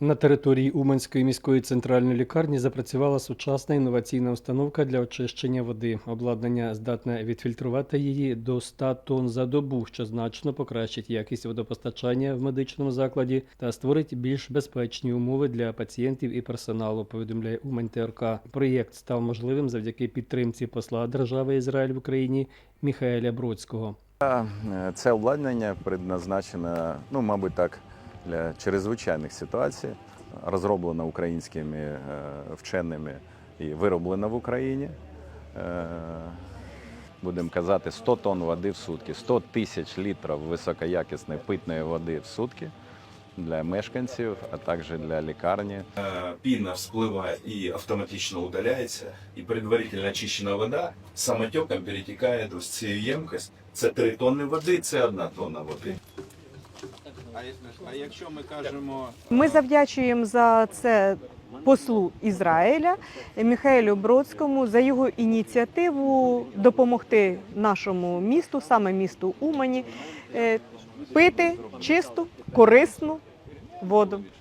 На території Уманської міської центральної лікарні запрацювала сучасна інноваційна установка для очищення води. Обладнання здатне відфільтрувати її до 100 тонн за добу, що значно покращить якість водопостачання в медичному закладі та створить більш безпечні умови для пацієнтів і персоналу. Повідомляє Умань ТРК. Проєкт став можливим завдяки підтримці посла держави Ізраїль в Україні Міхаеля Бродського. Е, Це обладнання предназначено, ну, мабуть, так, для чрезвичайних ситуацій, розроблено українськими е, вченими і вироблено в Україні. Е, Будемо казати, 100 тонн води в сутки, 100 тисяч літрів високоякісної питної води в сутки для мешканців, а також для лікарні. Э, пена всплывает и автоматично удаляется, и предварительно очищена вода самотеком перетекает в цю емкость. Це 3 тонни води, це 1 тонна води. А, якщо ми кажемо Ми завдячуємо за це послу Ізраїля Міхаелю Бродському за його ініціативу допомогти нашому місту, саме місту Умані, е, пити чисту, корисну воду.